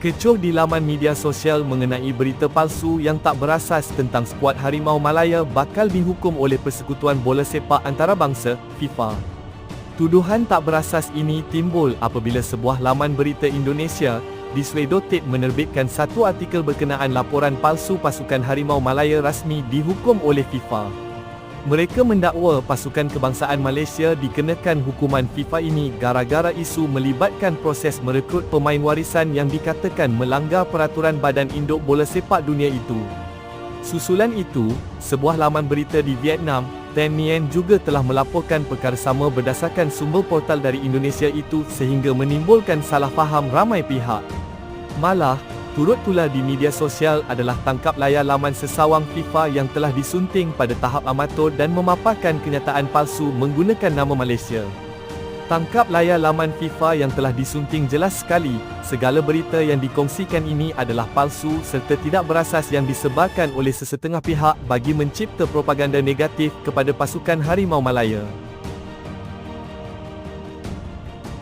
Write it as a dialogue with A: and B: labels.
A: Kecoh di laman media sosial mengenai berita palsu yang tak berasas tentang skuad Harimau Malaya bakal dihukum oleh Persekutuan Bola Sepak Antarabangsa, FIFA. Tuduhan tak berasas ini timbul apabila sebuah laman berita Indonesia, Diswedotit menerbitkan satu artikel berkenaan laporan palsu pasukan Harimau Malaya rasmi dihukum oleh FIFA. Mereka mendakwa pasukan kebangsaan Malaysia dikenakan hukuman FIFA ini gara-gara isu melibatkan proses merekrut pemain warisan yang dikatakan melanggar peraturan Badan Induk Bola Sepak Dunia itu. Susulan itu, sebuah laman berita di Vietnam, Tan Nien juga telah melaporkan perkara sama berdasarkan sumber portal dari Indonesia itu sehingga menimbulkan salah faham ramai pihak. Malah, turut tular di media sosial adalah tangkap layar laman sesawang FIFA yang telah disunting pada tahap amatur dan memaparkan kenyataan palsu menggunakan nama Malaysia. Tangkap layar laman FIFA yang telah disunting jelas sekali, segala berita yang dikongsikan ini adalah palsu serta tidak berasas yang disebarkan oleh sesetengah pihak bagi mencipta propaganda negatif kepada pasukan Harimau Malaya.